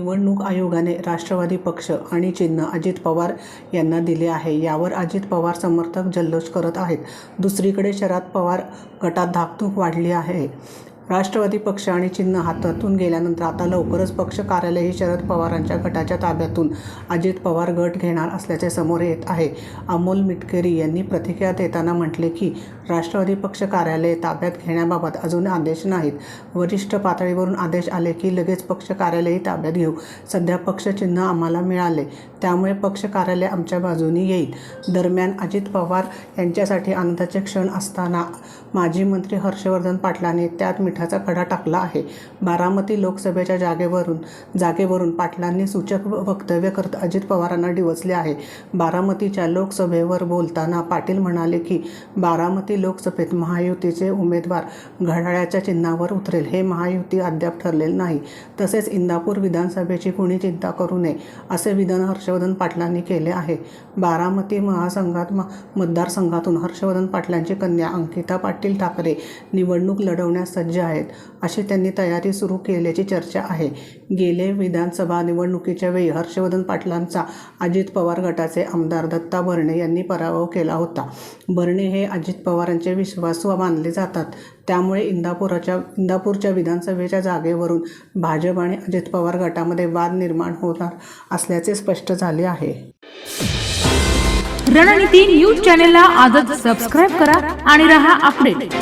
निवडणूक आयोगाने राष्ट्रवादी पक्ष आणि चिन्ह अजित पवार यांना दिले आहे. यावर अजित पवार समर्थक जल्लोष करत आहेत. दुसरीकडे शरद पवार गटात धाकधूक वाढली आहे. राष्ट्रवादी पक्ष आणि चिन्ह हातातून गेल्यानंतर आता लवकरच पक्ष कार्यालयही शरद पवारांच्या गटाच्या ताब्यातून अजित पवार गट घेणार असल्याचे समोर येत आहे. अमोल मिटकरी यांनी प्रतिक्रिया देताना म्हटले की राष्ट्रवादी पक्ष कार्यालय ताब्यात घेण्याबाबत अजून आदेश नाहीत. वरिष्ठ पातळीवरून आदेश आले की लगेच पक्ष कार्यालयही ताब्यात घेऊ. सध्या पक्ष चिन्ह आम्हाला मिळाले. त्यामुळे पक्ष कार्यालय आमच्या बाजूनी येईल. दरम्यान अजित पवार यांच्यासाठी आनंदाचे क्षण असताना माजी मंत्री हर्षवर्धन पाटलांनी त्यात मिठाचा खडा टाकला आहे. बारामती लोकसभेच्या जागेवरून जागेवरून पाटलांनी सूचक वक्तव्य करत अजित पवारांना डिवचले आहे. बारामतीच्या लोकसभेवर बोलताना पाटील म्हणाले की बारामती लोकसभेत महायुतीचे उमेदवार घड्याळ्याच्या चिन्हावर उतरेल. हे महायुती अद्याप ठरलेले नाही. तसेच इंदापूर विधानसभेची कुणी चिंता करू नये असे विधान हर्ष हर्षवर्धन पाटलांनी केले आहे. बारामती महासंघात म- मतदारसंघातून हर्षवर्धन पाटलांची कन्या अंकिता पाटील ठाकरे निवडणूक लढवण्यास सज्ज आहेत अशी त्यांनी तयारी सुरू केल्याची चर्चा आहे. गेले विधानसभा निवडणुकीच्या वेळी हर्षवर्धन पाटलांचा अजित पवार गटाचे आमदार दत्ता भरणे यांनी पराभव केला होता. भरणे हे अजित पवारांचे विश्वासू मानले जातात. त्यामुळे इंदापुराच्या इंदापूरच्या विधानसभेच्या जागेवरून भाजप आणि अजित पवार गटामध्ये वाद निर्माण होणार असल्याचे स्पष्ट झाले आहे. रणनीती न्यूज चॅनेलला आजच सबस्क्राईब करा आणि रहा अपडेट